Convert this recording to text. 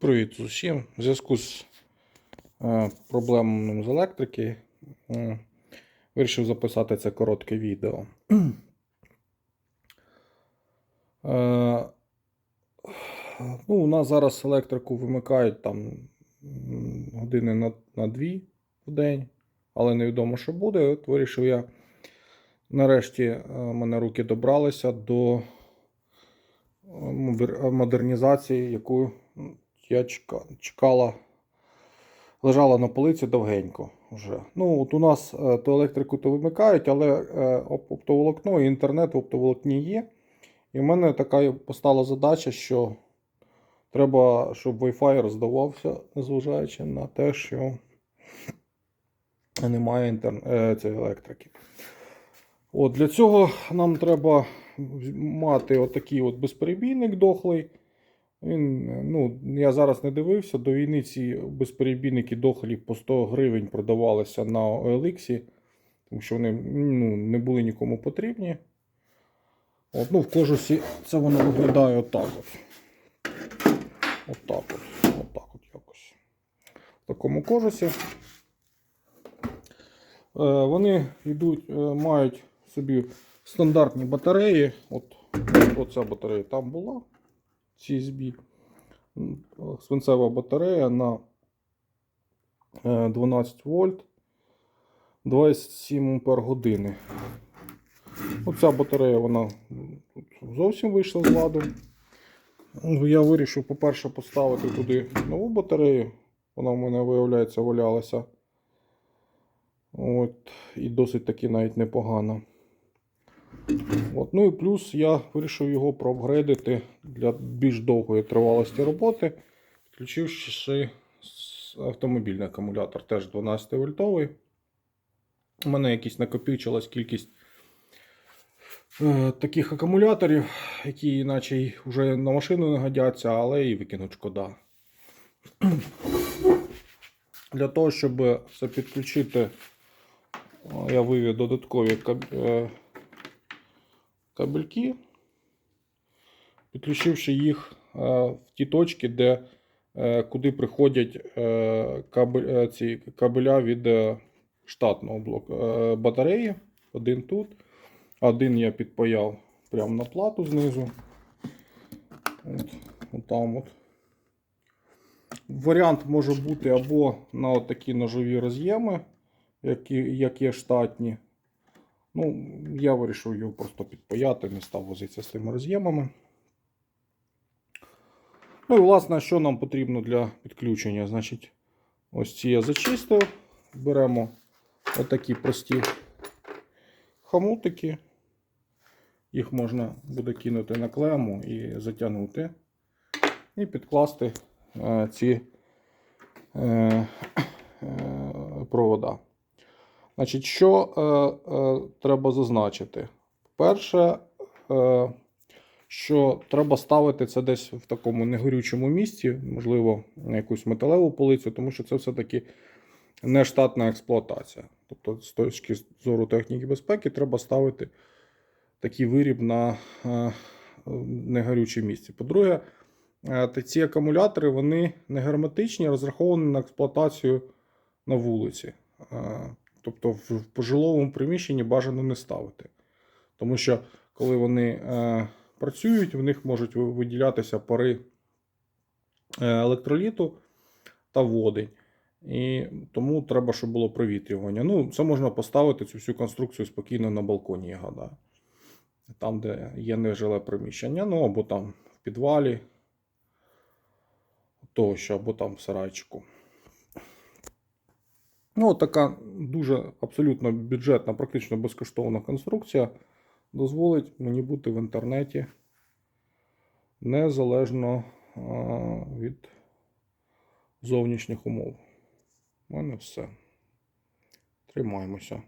Привіт усім. В зв'язку з е, проблемами з електрики е, вирішив записати це коротке відео. Е, ну, у нас зараз електрику вимикають там години на, на дві в день, але невідомо, що буде. От вирішив я нарешті е, мене руки добралися до модернізації, яку я чекала, лежала на полиці довгенько вже. Ну, от у нас е, то електрику то вимикають, але е, оптоволокно і інтернет в оптоволокні є. І в мене така постала задача, що треба, щоб Wi-Fi роздавався, незважаючи на те, що немає інтер... е, цієї електрики. От, для цього нам треба мати отакий от безперебійник дохлий. Він, ну, я зараз не дивився, до війни ці безперебійники дохлі по 100 гривень продавалися на OLX, тому що вони ну, не були нікому потрібні. От, ну, в кожусі це воно виглядає отак от. Отак от. Отак от якось. В такому кожусі. Е, вони йдуть, е, мають собі стандартні батареї. От, оця батарея там була. CSB. Свинцева батарея на е, 12 вольт 27 ампер години. Оця батарея вона зовсім вийшла з ладу. Ну, Я вирішив, по-перше, поставити туди нову батарею. Вона в мене, виявляється, валялася. От, і досить таки навіть непогано. От, ну і плюс я вирішив його проапгрейдити для більш довгої тривалості роботи, включивши ще автомобільний акумулятор, теж 12 вольтовий. У мене якісь накопичилась кількість е, таких акумуляторів, які наче й вже на машину не годяться, але і викинуть шкода. Для того, щоб це підключити, я вивів додаткові е, кабельки, підключивши їх е, в ті точки, де, е, куди приходять е, кабель, ці кабеля від штатного блоку батареї. Один тут, один я підпаяв прямо на плату знизу. От, отам от. Варіант може бути або на такі ножові роз'єми, які, як є штатні. Ну, я вирішив його просто підпаяти, не став возитися з тими роз'ємами. Ну і власне, що нам потрібно для підключення? Значить, ось ці я зачистив. Беремо отакі прості хамутики. Їх можна буде кинути на клему і затягнути. І підкласти е, ці е, е, провода. Значить, що е, е, треба зазначити? Перше, е, що треба ставити це десь в такому негорючому місці, можливо, на якусь металеву полицю, тому що це все-таки не штатна експлуатація. Тобто, з точки зору техніки безпеки, треба ставити такий виріб на е, негорюче місце. По-друге, е, ці акумулятори вони не герметичні, розраховані на експлуатацію на вулиці. Тобто в пожиловому приміщенні бажано не ставити. Тому що коли вони е, працюють, в них можуть виділятися пари е, електроліту та води. І тому треба, щоб було провітрювання. Ну, це можна поставити цю всю конструкцію спокійно на балконі, я гадаю. Там, де є нежиле приміщення, ну або там в підвалі, тощо, або там в сарайчику. Ну, така дуже абсолютно бюджетна, практично безкоштовна конструкція дозволить мені бути в інтернеті незалежно від зовнішніх умов. У мене все. Тримаємося.